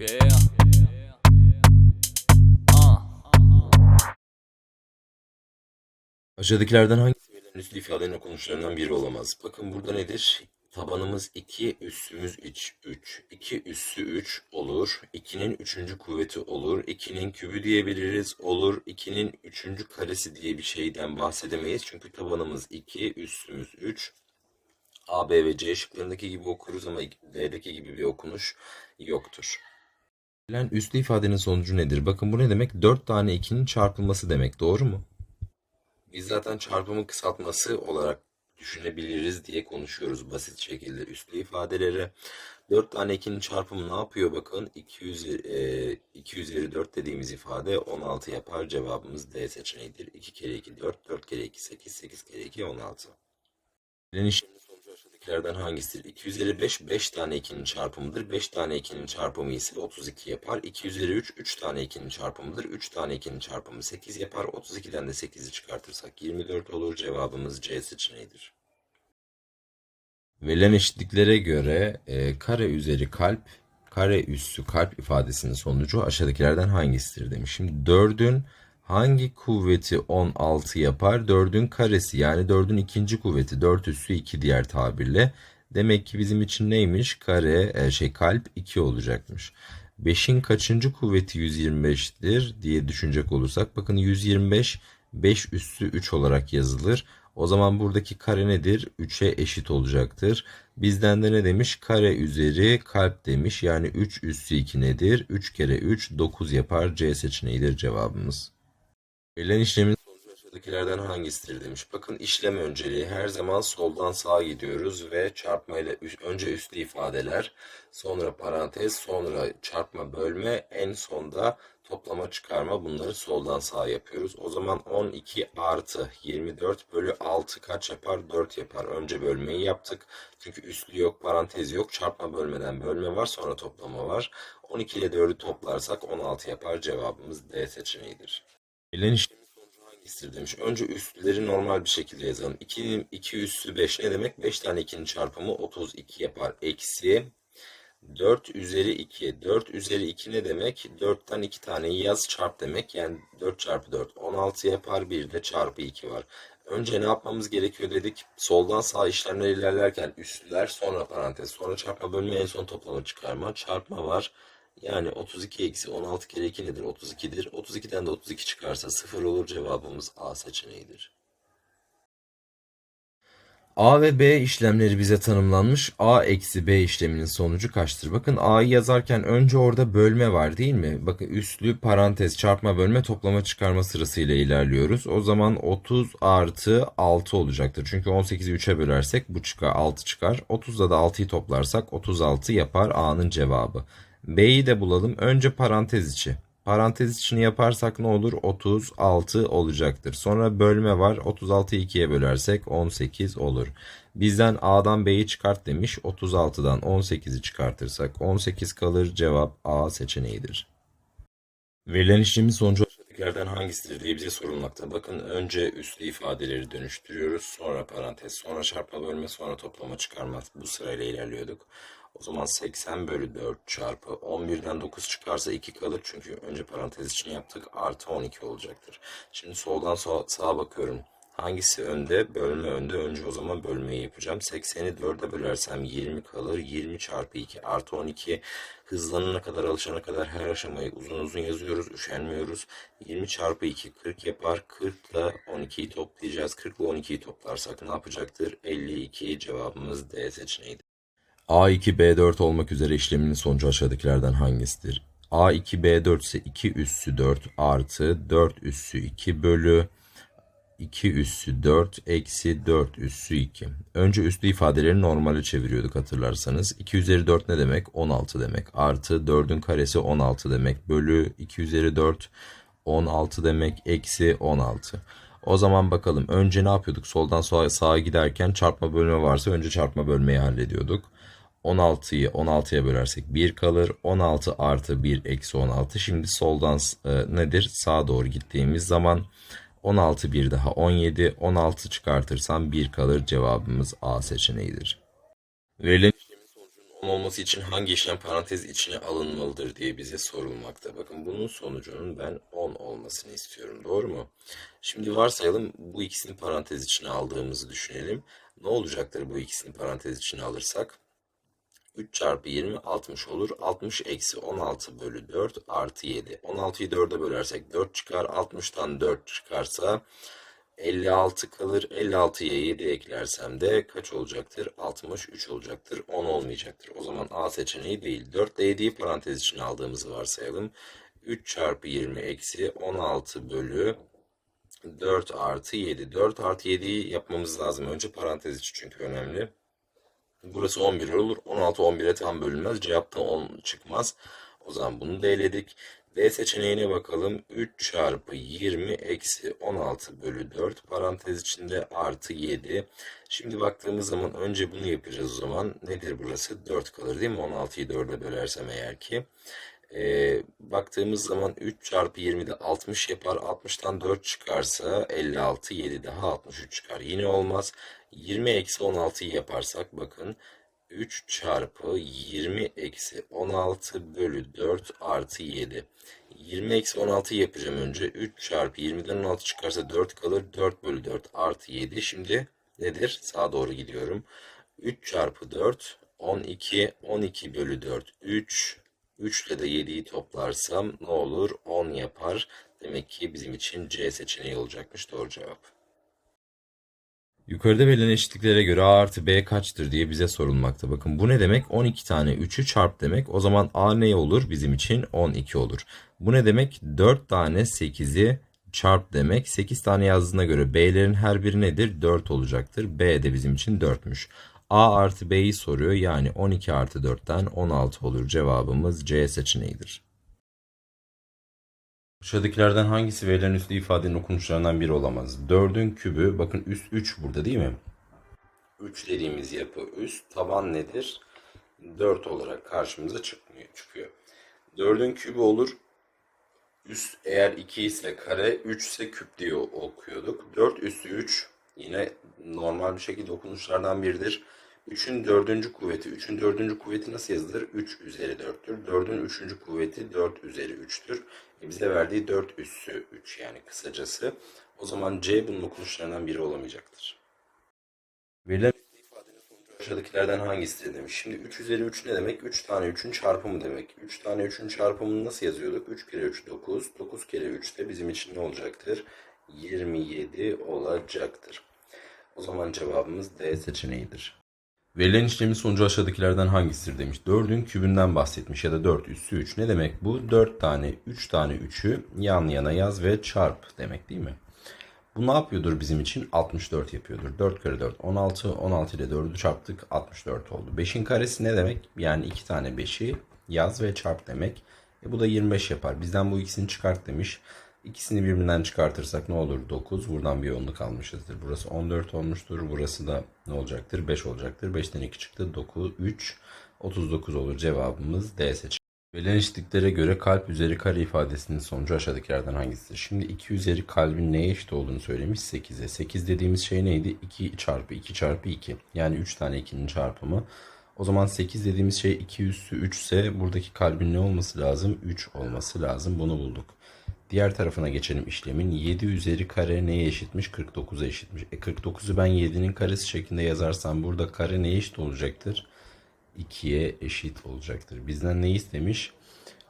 Yeah. Uh. Aşağıdakilerden hangisi üslü ifadenin okunuşlarından biri olamaz? Bakın burada nedir? Tabanımız 2, üssümüz 3. 3. 2 üssü 3 olur. 2'nin 3. kuvveti olur. 2'nin kübü diyebiliriz. Olur. 2'nin 3. karesi diye bir şeyden bahsedemeyiz. Çünkü tabanımız 2, üssümüz 3. A, B ve C şıklarındaki gibi okuruz ama D'deki gibi bir okunuş yoktur. Verilen üslü ifadenin sonucu nedir? Bakın bu ne demek? 4 tane 2'nin çarpılması demek. Doğru mu? Biz zaten çarpımın kısaltması olarak düşünebiliriz diye konuşuyoruz basit şekilde üslü ifadeleri. 4 tane 2'nin çarpımı ne yapıyor bakın 2 üzeri, e, 2 üzeri 4 dediğimiz ifade 16 yapar cevabımız D seçeneğidir. 2 kere 2 4 4 kere 2 8 8 kere 2 16. Verilen işlemin aşağıdakilerden hangisidir? 2 üzeri 5 5 tane 2'nin çarpımıdır. 5 tane 2'nin çarpımı ise 32 yapar. 2 üzeri 3 3 tane 2'nin çarpımıdır. 3 tane 2'nin çarpımı 8 yapar. 32'den de 8'i çıkartırsak 24 olur. Cevabımız C seçeneğidir. Verilen eşitliklere göre e, kare üzeri kalp, kare üssü kalp ifadesinin sonucu aşağıdakilerden hangisidir demiş. Şimdi 4'ün hangi kuvveti 16 yapar? 4'ün karesi yani 4'ün ikinci kuvveti 4 üssü 2 diğer tabirle. Demek ki bizim için neymiş? Kare e, şey kalp 2 olacakmış. 5'in kaçıncı kuvveti 125'tir diye düşünecek olursak bakın 125 5 üssü 3 olarak yazılır. O zaman buradaki kare nedir? 3'e eşit olacaktır. Bizden de ne demiş? Kare üzeri kalp demiş. Yani 3 üssü 2 nedir? 3 kere 3 9 yapar. C seçeneğidir cevabımız. Verilen işlemin sonucu aşağıdakilerden hangisidir demiş. Bakın işlem önceliği her zaman soldan sağa gidiyoruz ve çarpmayla önce üslü ifadeler, sonra parantez, sonra çarpma bölme, en sonda toplama çıkarma bunları soldan sağa yapıyoruz. O zaman 12 artı 24 bölü 6 kaç yapar? 4 yapar. Önce bölmeyi yaptık. Çünkü üslü yok, parantez yok. Çarpma bölmeden bölme var, sonra toplama var. 12 ile 4'ü toplarsak 16 yapar. Cevabımız D seçeneğidir. Verilen işlemin sonucu hangisidir demiş. Önce üstlüleri normal bir şekilde yazalım. 2'nin 2 üssü 5 ne demek? 5 tane 2'nin çarpımı 32 yapar. Eksi 4 üzeri 2. 4 üzeri 2 ne demek? 4'ten 2 taneyi yaz çarp demek. Yani 4 çarpı 4 16 yapar. Bir de çarpı 2 var. Önce ne yapmamız gerekiyor dedik. Soldan sağ işlemler ilerlerken üstlüler sonra parantez sonra çarpma bölme en son toplama çıkarma. Çarpma var. Yani 32 eksi 16 kere 2 nedir? 32'dir. 32'den de 32 çıkarsa 0 olur. Cevabımız A seçeneğidir. A ve B işlemleri bize tanımlanmış. A eksi B işleminin sonucu kaçtır? Bakın A'yı yazarken önce orada bölme var değil mi? Bakın üslü parantez çarpma bölme toplama çıkarma sırasıyla ilerliyoruz. O zaman 30 artı 6 olacaktır. Çünkü 18'i 3'e bölersek bu çıkar 6 çıkar. 30'da da 6'yı toplarsak 36 yapar A'nın cevabı. B'yi de bulalım. Önce parantez içi. Parantez içini yaparsak ne olur? 36 olacaktır. Sonra bölme var. 36'yı 2'ye bölersek 18 olur. Bizden A'dan B'yi çıkart demiş. 36'dan 18'i çıkartırsak 18 kalır. Cevap A seçeneğidir. Verilen işlemin sonucu aşağıdakilerden hangisidir diye bize sorulmakta. Bakın önce üslü ifadeleri dönüştürüyoruz. Sonra parantez, sonra çarpma bölme, sonra toplama çıkarma. Bu sırayla ilerliyorduk. O zaman 80 bölü 4 çarpı 11'den 9 çıkarsa 2 kalır. Çünkü önce parantez için yaptık. Artı 12 olacaktır. Şimdi soldan sağa, sağa bakıyorum. Hangisi önde? Bölme önde. Önce o zaman bölmeyi yapacağım. 80'i 4'e bölersem 20 kalır. 20 çarpı 2 artı 12. Hızlanana kadar alışana kadar her aşamayı uzun uzun yazıyoruz. Üşenmiyoruz. 20 çarpı 2 40 yapar. 40 ile 12'yi toplayacağız. 40 ile 12'yi toplarsak ne yapacaktır? 52 cevabımız D seçeneğidir. A2 B4 olmak üzere işleminin sonucu aşağıdakilerden hangisidir? A2 B4 ise 2 üssü 4 artı 4 üssü 2 bölü 2 üssü 4 eksi 4 üssü 2. Önce üslü ifadeleri normale çeviriyorduk hatırlarsanız. 2 üzeri 4 ne demek? 16 demek. Artı 4'ün karesi 16 demek. Bölü 2 üzeri 4 16 demek. Eksi 16. O zaman bakalım önce ne yapıyorduk? Soldan sağa, sağa giderken çarpma bölme varsa önce çarpma bölmeyi hallediyorduk. 16'yı 16'ya bölersek 1 kalır. 16 artı 1 eksi 16. Şimdi soldan e, nedir? Sağa doğru gittiğimiz zaman 16 bir daha 17. 16 çıkartırsam 1 kalır. Cevabımız A seçeneğidir. Verilen işlemin sonucunun 10 olması için hangi işlem parantez içine alınmalıdır diye bize sorulmakta. Bakın bunun sonucunun ben 10 olmasını istiyorum. Doğru mu? Şimdi varsayalım bu ikisini parantez içine aldığımızı düşünelim. Ne olacaktır bu ikisini parantez içine alırsak? 3 çarpı 20 60 olur. 60 eksi 16 bölü 4 artı 7. 16'yı 4'e bölersek 4 çıkar. 60'tan 4 çıkarsa 56 kalır. 56'ya 7 eklersem de kaç olacaktır? 63 olacaktır. 10 olmayacaktır. O zaman A seçeneği değil. 4 ile 7'yi parantez içine aldığımızı varsayalım. 3 çarpı 20 eksi 16 bölü 4 artı 7. 4 artı 7'yi yapmamız lazım. Önce parantez içi çünkü önemli. Burası 11 olur. 16 11'e tam bölünmez. Cevap da 10 çıkmaz. O zaman bunu da eledik. D seçeneğine bakalım. 3 çarpı 20 eksi 16 bölü 4 parantez içinde artı 7. Şimdi baktığımız zaman önce bunu yapacağız o zaman. Nedir burası? 4 kalır değil mi? 16'yı 4'e bölersem eğer ki. Ee, baktığımız zaman 3 çarpı 20'de 60 yapar. 60'tan 4 çıkarsa 56, 7 daha 63 çıkar. Yine olmaz. 20 eksi 16'yı yaparsak bakın 3 çarpı 20 eksi 16 bölü 4 artı 7. 20 eksi 16'yı yapacağım önce. 3 çarpı 20'den 16 çıkarsa 4 kalır. 4 bölü 4 artı 7. Şimdi nedir? Sağa doğru gidiyorum. 3 çarpı 4 12. 12 bölü 4 3. 3 ile de 7'yi toplarsam ne olur? 10 yapar. Demek ki bizim için C seçeneği olacakmış. Doğru cevap. Yukarıda verilen eşitliklere göre A artı B kaçtır diye bize sorulmakta. Bakın bu ne demek? 12 tane 3'ü çarp demek. O zaman A ne olur? Bizim için 12 olur. Bu ne demek? 4 tane 8'i çarp demek. 8 tane yazdığına göre B'lerin her biri nedir? 4 olacaktır. B de bizim için 4'müş. A artı B'yi soruyor. Yani 12 artı 4'ten 16 olur. Cevabımız C seçeneğidir. Aşağıdakilerden hangisi verilen üslü ifadenin okunuşlarından biri olamaz? 4'ün kübü, bakın üst 3 burada değil mi? 3 dediğimiz yapı üst, taban nedir? 4 olarak karşımıza çıkmıyor, çıkıyor. 4'ün kübü olur. Üst eğer 2 ise kare, 3 ise küp diye okuyorduk. 4 üstü 3 yine normal bir şekilde okunuşlardan biridir. 3'ün dördüncü kuvveti. 3'ün dördüncü kuvveti nasıl yazılır? 3 üzeri 4'tür. 4'ün üçüncü kuvveti 4 üzeri 3'tür. E bize verdiği 4 üssü 3 yani kısacası. O zaman C bunun okunuşlarından biri olamayacaktır. Verilen ifadenin sonucu aşağıdakilerden hangisidir demiş. Şimdi 3 üzeri 3 ne demek? 3 tane 3'ün çarpımı demek. 3 tane 3'ün çarpımını nasıl yazıyorduk? 3 kere 3 9. 9 kere 3 de bizim için ne olacaktır? 27 olacaktır. O zaman cevabımız D seçeneğidir. Verilen işlemin sonucu aşağıdakilerden hangisidir demiş. 4'ün kübünden bahsetmiş ya da 4 üssü 3. Ne demek bu? 4 tane 3 tane 3'ü yan yana yaz ve çarp demek değil mi? Bu ne yapıyordur bizim için? 64 yapıyordur. 4 kere 4 16. 16 ile 4'ü çarptık 64 oldu. 5'in karesi ne demek? Yani 2 tane 5'i yaz ve çarp demek. E bu da 25 yapar. Bizden bu ikisini çıkart demiş. İkisini birbirinden çıkartırsak ne olur? 9. Buradan bir onluk almışızdır. Burası 14 olmuştur. Burası da ne olacaktır? 5 olacaktır. 5'ten 2 çıktı. 9, 3, 39 olur. Cevabımız D seçeneği. Verilen eşitliklere göre kalp üzeri kare ifadesinin sonucu aşağıdakilerden hangisidir? Şimdi 2 üzeri kalbin neye eşit olduğunu söylemiş 8'e. 8 dediğimiz şey neydi? 2 çarpı 2 çarpı 2. Yani 3 tane 2'nin çarpımı. O zaman 8 dediğimiz şey 2 üssü 3 ise buradaki kalbin ne olması lazım? 3 olması lazım. Bunu bulduk. Diğer tarafına geçelim işlemin. 7 üzeri kare neye eşitmiş? 49'a eşitmiş. E 49'u ben 7'nin karesi şeklinde yazarsam burada kare neye eşit olacaktır? 2'ye eşit olacaktır. Bizden ne istemiş?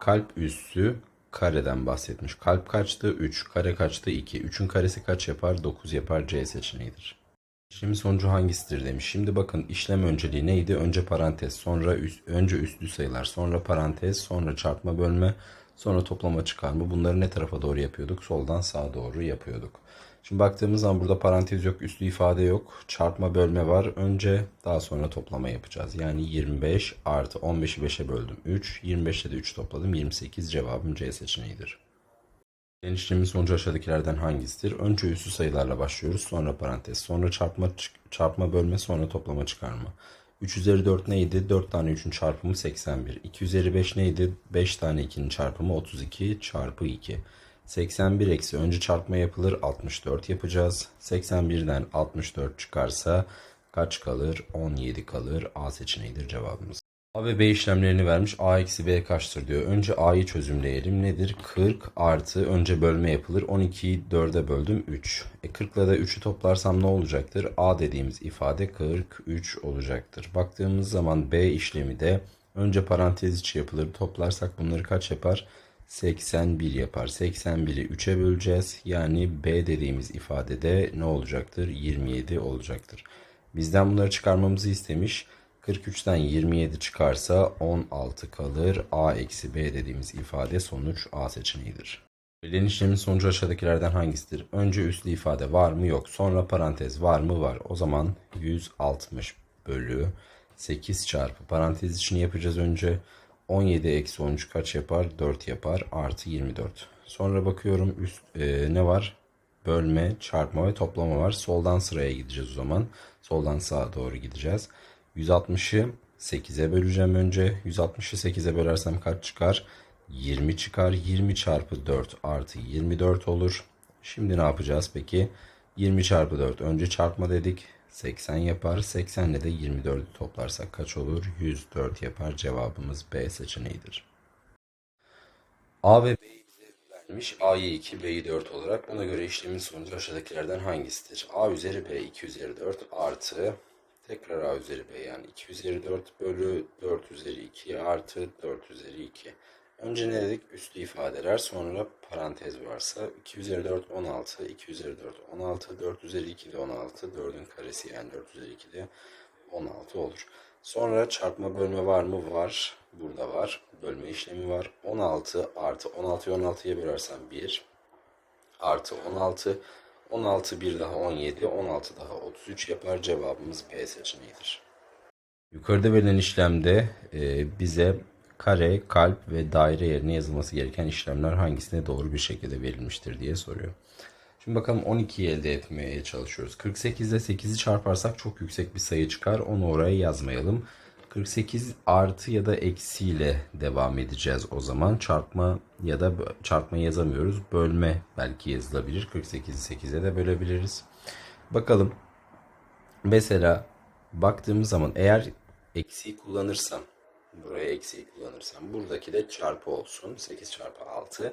Kalp üssü kareden bahsetmiş. Kalp kaçtı? 3. Kare kaçtı? 2. 3'ün karesi kaç yapar? 9 yapar. C seçeneğidir. İşlemin sonucu hangisidir demiş. Şimdi bakın işlem önceliği neydi? Önce parantez, sonra üst, önce üstlü sayılar, sonra parantez, sonra çarpma bölme, sonra toplama çıkarma. Bunları ne tarafa doğru yapıyorduk? Soldan sağa doğru yapıyorduk. Şimdi baktığımız zaman burada parantez yok, üslü ifade yok. Çarpma bölme var. Önce daha sonra toplama yapacağız. Yani 25 artı 15'i 5'e böldüm 3. 25'te de 3 topladım. 28 cevabım C seçeneğidir. Genişlemin sonucu aşağıdakilerden hangisidir? Önce üssü sayılarla başlıyoruz. Sonra parantez. Sonra çarpma, çarpma bölme. Sonra toplama çıkarma. 3 üzeri 4 neydi? 4 tane 3'ün çarpımı 81. 2 üzeri 5 neydi? 5 tane 2'nin çarpımı 32 çarpı 2. 81 eksi önce çarpma yapılır 64 yapacağız. 81'den 64 çıkarsa kaç kalır? 17 kalır. A seçeneğidir cevabımız. A ve B işlemlerini vermiş. A eksi B kaçtır diyor. Önce A'yı çözümleyelim. Nedir? 40 artı önce bölme yapılır. 12'yi 4'e böldüm 3. E 40 ile de 3'ü toplarsam ne olacaktır? A dediğimiz ifade 43 olacaktır. Baktığımız zaman B işlemi de önce parantez içi yapılır. Toplarsak bunları kaç yapar? 81 yapar. 81'i 3'e böleceğiz. Yani B dediğimiz ifadede ne olacaktır? 27 olacaktır. Bizden bunları çıkarmamızı istemiş. 43'ten 27 çıkarsa 16 kalır. A eksi B dediğimiz ifade sonuç A seçeneğidir. Verilen işlemin sonucu aşağıdakilerden hangisidir? Önce üslü ifade var mı yok. Sonra parantez var mı var. O zaman 160 bölü 8 çarpı parantez içini yapacağız önce. 17 eksi 13 kaç yapar? 4 yapar. Artı 24. Sonra bakıyorum üst e, ne var? Bölme, çarpma ve toplama var. Soldan sıraya gideceğiz o zaman. Soldan sağa doğru gideceğiz. 160'ı 8'e böleceğim önce. 160'ı 8'e bölersem kaç çıkar? 20 çıkar. 20 çarpı 4 artı 24 olur. Şimdi ne yapacağız peki? 20 çarpı 4 önce çarpma dedik. 80 yapar. 80 ile de 24'ü toplarsak kaç olur? 104 yapar. Cevabımız B seçeneğidir. A ve B'yi bize vermiş. A'yı 2, B'yi 4 olarak. Buna göre işlemin sonucu aşağıdakilerden hangisidir? A üzeri B 2 üzeri 4 artı tekrar A üzeri B yani 2 üzeri 4 bölü 4 üzeri 2 artı 4 üzeri 2. Önce ne dedik? Üslü ifadeler sonra parantez varsa 2 üzeri 4 16, 2 üzeri 4 16, 4 üzeri 2 de 16, 4'ün karesi yani 4 üzeri 2 de 16 olur. Sonra çarpma bölme var mı? Var. Burada var. Bölme işlemi var. 16 artı 16'yı 16'ya bölersem 1 artı 16 16 bir daha 17 16 daha 33 yapar. Cevabımız B seçeneğidir. Yukarıda verilen işlemde e, bize kare, kalp ve daire yerine yazılması gereken işlemler hangisine doğru bir şekilde verilmiştir diye soruyor. Şimdi bakalım 12'yi elde etmeye çalışıyoruz. 48 ile 8'i çarparsak çok yüksek bir sayı çıkar. Onu oraya yazmayalım. 48 artı ya da eksiyle devam edeceğiz o zaman. Çarpma ya da çarpma yazamıyoruz. Bölme belki yazılabilir. 48'i 8'e de bölebiliriz. Bakalım. Mesela baktığımız zaman eğer eksiği kullanırsam buraya eksiği kullanırsam buradaki de çarpı olsun. 8 çarpı 6.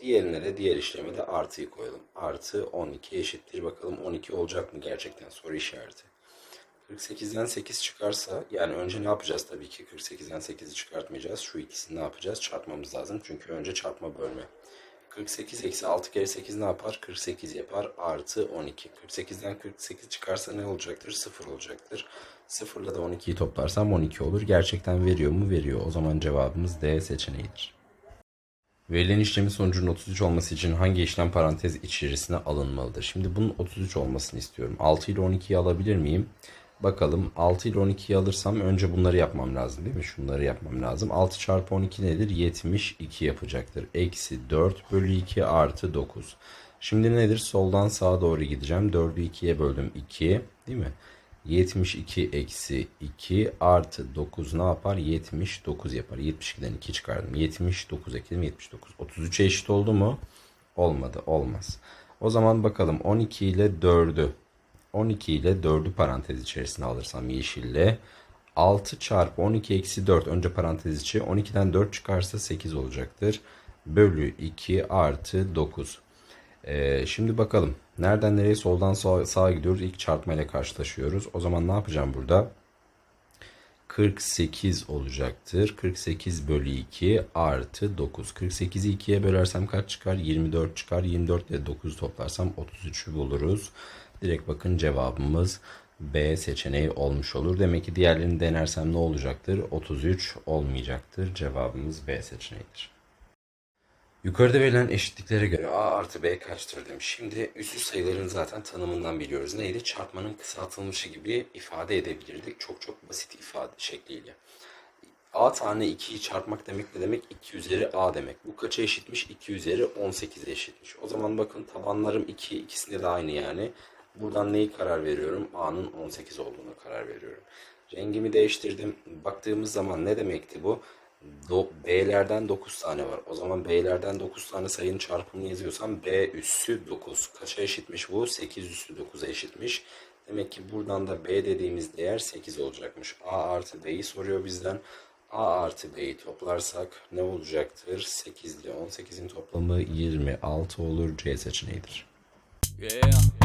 Diğerine de diğer işleme de artıyı koyalım. Artı 12 eşittir. Bakalım 12 olacak mı gerçekten soru işareti. 48'den 8 çıkarsa yani önce ne yapacağız tabii ki 48'den 8'i çıkartmayacağız. Şu ikisini ne yapacağız? Çarpmamız lazım. Çünkü önce çarpma bölme. 48 eksi 6 kere 8 ne yapar? 48 yapar. Artı 12. 48'den 48 çıkarsa ne olacaktır? 0 olacaktır. 0 ile de 12'yi toplarsam 12 olur. Gerçekten veriyor mu? Veriyor. O zaman cevabımız D seçeneğidir. Verilen işlemin sonucunun 33 olması için hangi işlem parantez içerisine alınmalıdır? Şimdi bunun 33 olmasını istiyorum. 6 ile 12'yi alabilir miyim? Bakalım 6 ile 12'yi alırsam önce bunları yapmam lazım değil mi? Şunları yapmam lazım. 6 çarpı 12 nedir? 72 yapacaktır. Eksi 4 bölü 2 artı 9. Şimdi nedir? Soldan sağa doğru gideceğim. 4'ü 2'ye böldüm 2 değil mi? 72 eksi 2 artı 9 ne yapar? 79 yapar. 72'den 2 çıkardım. 79 ekledim 79. 33'e eşit oldu mu? Olmadı. Olmaz. O zaman bakalım 12 ile 4'ü 12 ile 4'ü parantez içerisine alırsam yeşille 6 çarpı 12 eksi 4 önce parantez içi 12'den 4 çıkarsa 8 olacaktır. Bölü 2 artı 9. Ee, şimdi bakalım. Nereden nereye soldan sağa, sağa gidiyoruz. İlk çarpma ile karşılaşıyoruz. O zaman ne yapacağım burada? 48 olacaktır. 48 bölü 2 artı 9. 48'i 2'ye bölersem kaç çıkar? 24 çıkar. 24 ile 9 toplarsam 33'ü buluruz. Direkt bakın cevabımız B seçeneği olmuş olur. Demek ki diğerlerini denersem ne olacaktır? 33 olmayacaktır. Cevabımız B seçeneğidir. Yukarıda verilen eşitliklere göre A artı B kaçtır demiş. Şimdi üslü sayıların zaten tanımından biliyoruz. Neydi? Çarpmanın kısaltılmışı gibi ifade edebilirdik. Çok çok basit ifade şekliyle. A tane 2'yi çarpmak demek ne demek? 2 üzeri A demek. Bu kaça eşitmiş? 2 üzeri 18'e eşitmiş. O zaman bakın tabanlarım 2, ikisinde de aynı yani. Buradan neyi karar veriyorum? A'nın 18 olduğuna karar veriyorum. Rengimi değiştirdim. Baktığımız zaman ne demekti bu? Do, B'lerden 9 tane var. O zaman B'lerden 9 tane sayının çarpımını yazıyorsam B üssü 9. Kaça eşitmiş bu? 8 üssü 9'a eşitmiş. Demek ki buradan da B dediğimiz değer 8 olacakmış. A artı B'yi soruyor bizden. A artı B'yi toplarsak ne olacaktır? 8 ile 18'in toplamı 26 olur. C seçeneğidir. Yeah.